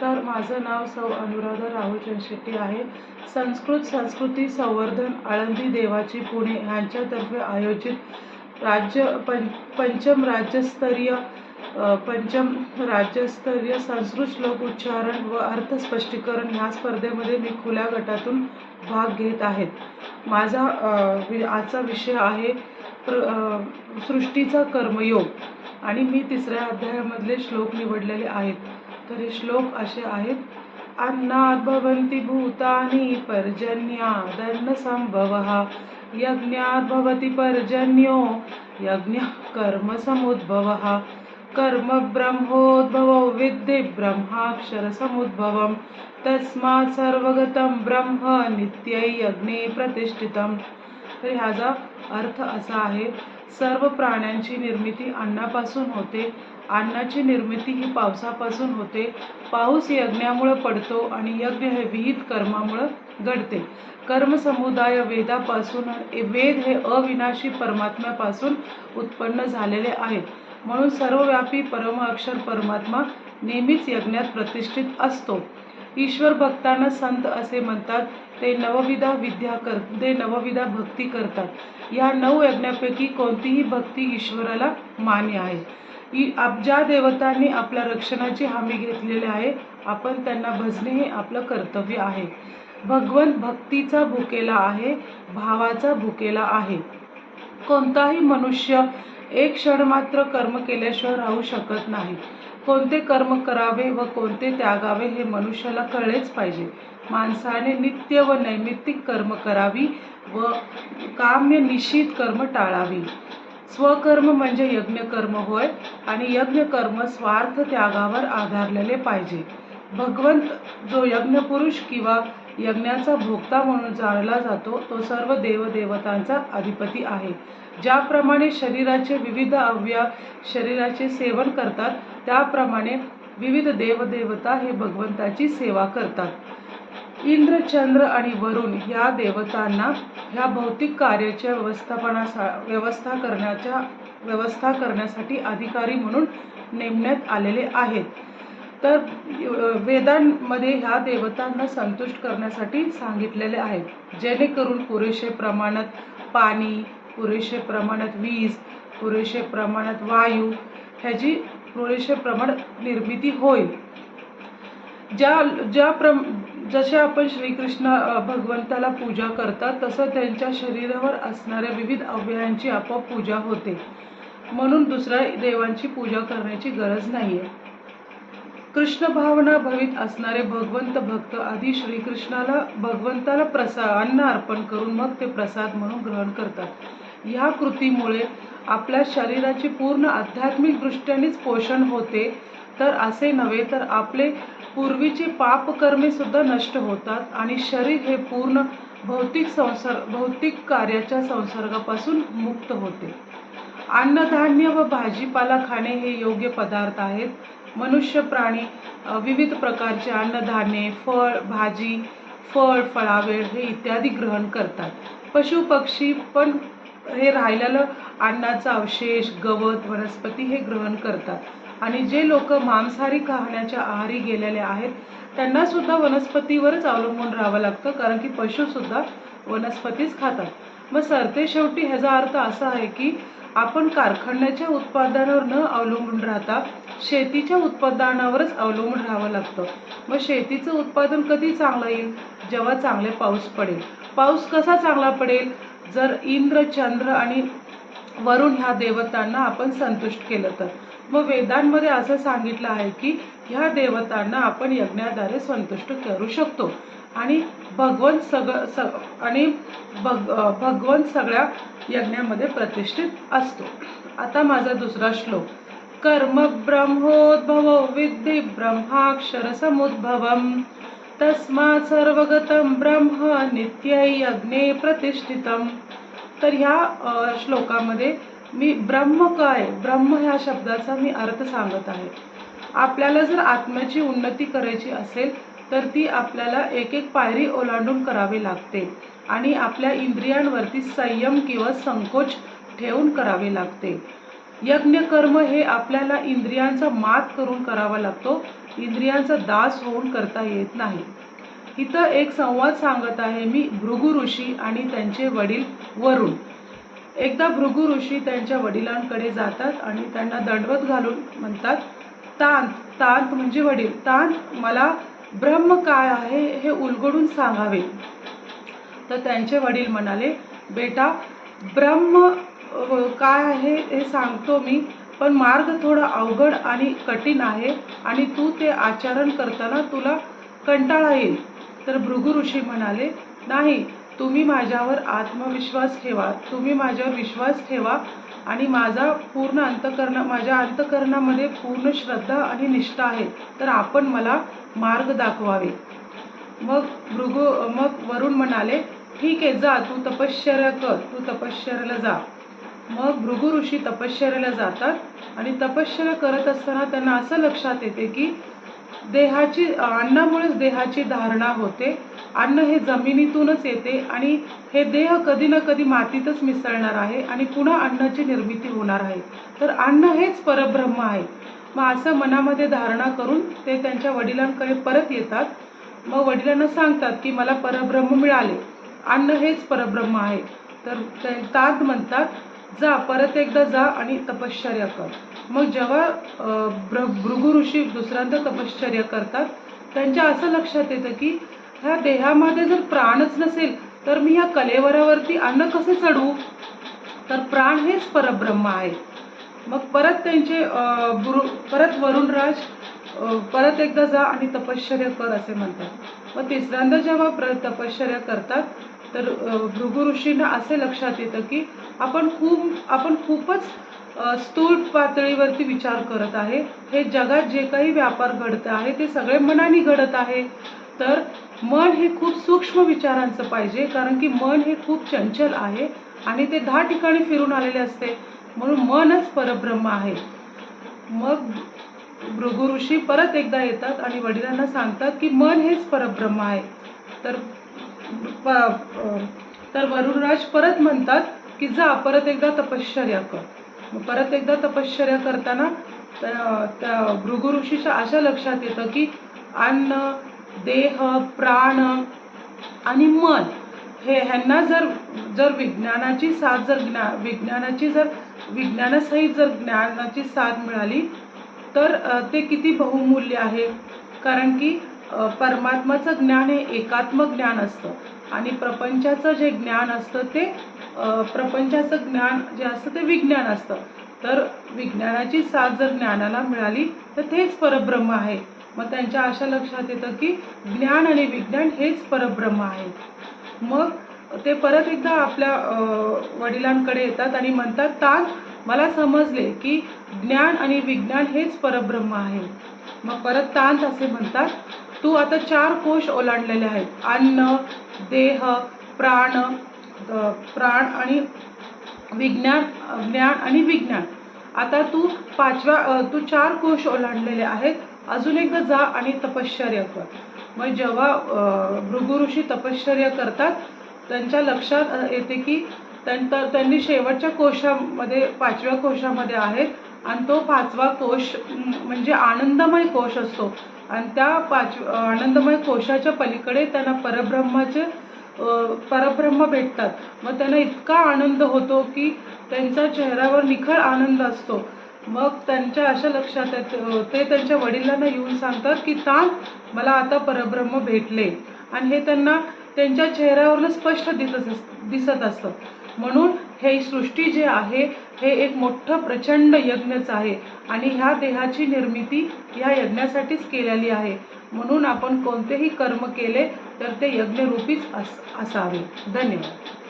नमस्कार माझं नाव सौ अनुराधा राहुल चंदशेट्टी आहे. संस्कृत संस्कृती संवर्धन आळंदी देवाची पुणे यांच्यातर्फे आयोजित राज्य पं पंचम राज्यस्तरीय पंचम राज्यस्तरीय संस्कृत श्लोक उच्चारण व अर्थ स्पष्टीकरण ह्या स्पर्धेमध्ये मी खुल्या गटातून भाग घेत आहेत. माझा आजचा विषय आहे प्र सृष्टीचा कर्मयोग आणि मी तिसऱ्या अध्यायामधले श्लोक निवडलेले आहेत. तरी श्लोक असे आहेत अन्नात् भवन्ति भूतानि पर्जन्यादन्न संभवः यज्ञात् भवति पर्जन्यो यज्ञः कर्म समुद्भवः कर्म ब्रह्मोद्भवो विद्धि ब्रह्माक्षरसमुद्भवं तस्मात् सर्वगतं ब्रह्म नित्यै यज्ञे प्रतिष्ठितं तर ह्याचा अर्थ असा आहे सर्व प्राण्यांची निर्मिती अन्नापासून होते. अन्नाची निर्मिती ही पावसापासून होते. पाऊस यज्ञामुळं पडतो आणि यज्ञ हे विहित कर्मामुळं घडते. कर्मसमुदाय वेदापासून वेद हे अविनाशी परमात्म्यापासून उत्पन्न झालेले आहेत. म्हणून सर्वव्यापी परम अक्षर परमात्मा नेहमीच यज्ञात प्रतिष्ठित असतो. ईश्वर भक्तांना संत असे म्हणतात ते नवविधा विद्या कर ते नवविधा भक्ती करतात. या नऊ यज्ञापैकी कोणतीही भक्ती ईश्वराला मान्य आहे. इ आप ज्या देवतांनी आपल्या रक्षणाची हमी घेतलेली आहे. आपण त्यांना भजणे हे आपलं कर्तव्य आहे. भगवंत भक्तीचा भुकेला आहे भावाचा भुकेला आहे. कोणताही मनुष्य एक क्षण मात्र कर्म केल्याशिवाय राहू शकत नाही. कोणते कर्म करावे व कोणते त्यागावे हे मनुष्याला कळलेच पाहिजे. माणसाने नित्य व नैमित्तिक कर्म करावी व काम्य निश्चित कर्म टाळावी. स्वकर्म म्हणजे यज्ञकर्म होय आणि यज्ञकर्म स्वार्थ त्यागावर आधारलेले पाहिजे. भगवंत जो यज्ञपुरुष किंवा यज्ञाचा भोक्ता म्हणून जाणला जातो तो सर्व देवदेवतांचा अधिपती आहे. ज्याप्रमाणे शरीराचे विविध अवयव शरीराचे सेवन करतात त्याप्रमाणे विविध देवदेवता हे भगवंताची सेवा करतात. इंद्र चंद्र आणि वरुण ह्या देवतांना ह्या भौतिक कार्याच्या व्यवस्थापनासा व्यवस्था करण्याच्या व्यवस्था करण्यासाठी अधिकारी म्हणून नेमण्यात आलेले आहेत. तर वेदांमध्ये ह्या देवतांना संतुष्ट करण्यासाठी सांगितलेले आहेत जेणेकरून पुरेसे प्रमाणात पाणी पुरेसे प्रमाणात वीज पुरेसे प्रमाणात वायू ह्याची पुरेसे प्रमाणात निर्मिती होईल. ज्या ज्या प्रम जसे आपण श्रीकृष्ण भगवंताला पूजा करतात तसं त्यांच्या शरीरावर असणाऱ्या विविध अवयवांची आपोआप पूजा होते. म्हणून दुसऱ्या देवांची पूजा करण्याची गरज नाही आहे कृष्ण भावना भवित असणारे भगवंत भक्त आधी श्रीकृष्णाला भगवंताला प्रसा अन्न अर्पण करून मग ते प्रसाद म्हणून ग्रहण करतात. ह्या कृतीमुळे आपल्या शरीराची पूर्ण आध्यात्मिक दृष्ट्यानेच पोषण होते. तर असे नव्हे तर आपले पूर्वीची पापकर्मे सुद्धा नष्ट होतात आणि शरीर हे पूर्ण भौतिक संसर्ग भौतिक कार्याच्या संसर्गापासून मुक्त होते. अन्नधान्य व भाजीपाला खाणे हे योग्य पदार्थ आहेत. मनुष्य प्राणी विविध प्रकारचे अन्नधान्ये फळ भाजी फळ फळावेळ हे इत्यादी ग्रहण करतात. पशु पक्षी पण हे राहिलेलं अन्नाचा अवशेष गवत वनस्पती हे ग्रहण करतात. आणि जे लोक मांसाहारी खाण्याच्या आहारी गेलेले आहेत त्यांना सुद्धा वनस्पतीवरच अवलंबून राहावं लागतं कारण की पशुसुद्धा वनस्पतीच खातात. मग सरते शेवटी ह्याचा अर्थ असा आहे की आपण कारखान्याच्या उत्पादनावर न अवलंबून राहता शेतीच्या उत्पादनावरच अवलंबून राहावं लागतं. मग शेतीचं उत्पादन कधी चांगलं येईल? जेव्हा चांगले पाऊस पडेल. पाऊस कसा चांगला पडेल? जर इंद्र चंद्र आणि वरुण ह्या देवतांना आपण संतुष्ट केलं तर. मग वेदांमध्ये असं सांगितलं आहे की ह्या देवतांना आपण यज्ञाद्वारे संतुष्ट करू शकतो. आणि भगवंत सगळं सग आणि भग भगवंत सगळ्या यज्ञामध्ये प्रतिष्ठित असतो. आता माझा दुसरा श्लोक. कर्म ब्रह्मोद्भव विद्धी ब्रह्माक्षर समुद्भवम. तस्मात् सर्वगतं ब्रह्म नित्य यज्ञे प्रतिष्ठितम. तर ह्या श्लोकामध्ये मी ब्रह्म काय? ब्रह्म ह्या शब्दाचा मी अर्थ सांगत आहे. आपल्याला जर आत्म्याची उन्नती करायची असेल तर ती आपल्याला एक एक पायरी ओलांडून करावी लागते आणि आपल्या इंद्रियांवरती संयम किंवा संकोच ठेवून करावे लागते. यज्ञ कर्म हे आपल्याला इंद्रियांचा मात करून करावा लागतो इंद्रियांचा दास होऊन करता येत नाही. इथं एक संवाद सांगत आहे मी भृगु ऋषी आणि त्यांचे वडील वरुण. एकदा भृगु ऋषी त्यांच्या वडिलांकडे जातात आणि त्यांना दंडवत घालून म्हणतात तांत तांत म्हणजे वडील तांत मला ब्रह्म काय आहे हे उलगडून सांगावे. तर त्यांचे वडील म्हणाले बेटा ब्रह्म काय आहे हे सांगतो मी पण मार्ग थोडा अवघड आणि कठीण आहे आणि तू ते आचरण करताना तुला कंटाळा येईल. तर भृगु ऋषी म्हणाले नाही तुम्ही माझ्यावर आत्मविश्वास ठेवा तुम्ही माझ्यावर विश्वास ठेवा आणि माझा पूर्ण अंतकरण माझ्या अंतकरणामध्ये पूर्ण श्रद्धा आणि निष्ठा आहे. तर आपण मला मार्ग दाखवावे. मग भृगु मग वरुण म्हणाले ठीक आहे जा तू तपश्चर्या कर तू तपश्चर्याला जा. मग भृगु ऋषी तपश्चर्याला जातात आणि तपश्चर्या करत असताना त्यांना असं लक्षात येते की देहाची अन्नामुळेच देहाची धारणा होते. अन्न हे जमिनीतूनच येते आणि हे देह कधी ना कधी मातीतच मिसळणार आहे आणि पुन्हा अन्नाची निर्मिती होणार आहे. तर अन्न हेच परब्रह्म आहे. मग असं मनामध्ये धारणा करून ते त्यांच्या वडिलांकडे परत येतात. मग वडिलांना सांगतात की मला परब्रह्म मिळाले. अन्न हेच परब्रह्म आहे. तर ते तात म्हणतात जा परत एकदा जा आणि तपश्चर्या कर. मग जेव्हा भ्र भृगु ऋषी दुसऱ्यांदा तपश्चर्या करतात त्यांच्या असं लक्षात येतं की ह्या देहामध्ये जर प्राणच नसेल तर मी ह्या कलेवरावरती अन्न कसं चढवू तर प्राण हेच परब्रह्म आहे. मग परत त्यांचे गुरु परत वरुणराज परत एकदा जा आणि तपश्चर्या कर असे म्हणतात. मग तिसऱ्यांदा जेव्हा प्र तपश्चर्या करतात तर भृगु ऋषींना असे लक्षात येतं की आपण खूप आपण खूपच स्थूल पातळीवरती विचार करत आहे. हे जगात जे काही व्यापार घडत आहे ते सगळे मनाने घडत आहे. तर मन हे खूप सूक्ष्म विचारांचं पाहिजे कारण की मन हे खूप चंचल आहे आणि ते दहा ठिकाणी फिरून आलेले असते. म्हणून मनच परब्रह्म आहे. मग भृगु ऋषी परत एकदा येतात आणि वडिलांना सांगतात की मन हेच परब्रह्म आहे. तर प- तर वरुणराज परत म्हणतात की जा परत एकदा तपश्चर्या कर. मग परत एकदा तपश्चर्या करताना त्या त्या भृगु ऋषीच्या अशा लक्षात येतं की अन्न देह प्राण आणि मन हे ह्यांना जर जर विज्ञानाची साथ जर ज्ञा विज्ञानाची जर विज्ञानासहित जर ज्ञानाची साथ मिळाली तर ते किती बहुमूल्य आहे? कारण की परमात्माचं ज्ञान हे एकात्मक ज्ञान असतं. आणि प्रपंचाचं जे ज्ञान असतं ते प्रपंचाचं ज्ञान जे असतं ते विज्ञान असतं. तर विज्ञानाची साथ जर ज्ञानाला मिळाली तर तेच परब्रह्म आहे. मग त्यांच्या अशा लक्षात येतं की ज्ञान आणि विज्ञान हेच परब्रह्म आहे मग ते परत एकदा आपल्या वडिलांकडे येतात आणि म्हणतात तान मला समजले की ज्ञान आणि विज्ञान हेच परब्रह्म आहे. मग परत तांत असे म्हणतात तू आता चार कोश ओलांडलेले आहेत. अन्न देह प्राण प्राण आणि विज्ञान ज्ञान आणि विज्ञान. आता तू पाचव्या तू चार कोश ओलांडलेले आहेत. अजून एकदा जा आणि तपश्चर्या कर. मग जेव्हा भृगु ऋषी तपश्चर्या करतात त्यांच्या लक्षात येते की त्यांतर त्यांनी शेवटच्या कोशामध्ये पाचव्या कोशामध्ये आहेत आणि तो पाचवा कोश म्हणजे आनंदमय कोश असतो. आणि त्या पाच आनंदमय कोशाच्या पलीकडे त्यांना परब्रह्माचे परब्रह्म भेटतात. मग त्यांना इतका आनंद होतो की त्यांचा चेहऱ्यावर निखळ आनंद असतो. मग त्यांच्या अशा लक्षात ते त्यांच्या वडिलांना येऊन सांगतात की तान मला आता परब्रह्म भेटले. आणि हे त्यांना त्यांच्या चेहऱ्यावरनं स्पष्ट दिसत दिसत असतं. म्हणून हे सृष्टी जे आहे हे एक मोठं प्रचंड यज्ञच आहे आणि ह्या देहाची निर्मिती ह्या यज्ञासाठीच केलेली आहे. म्हणून आपण कोणतेही कर्म केले तर ते यज्ञरूपीच अस असावे. धन्यवाद.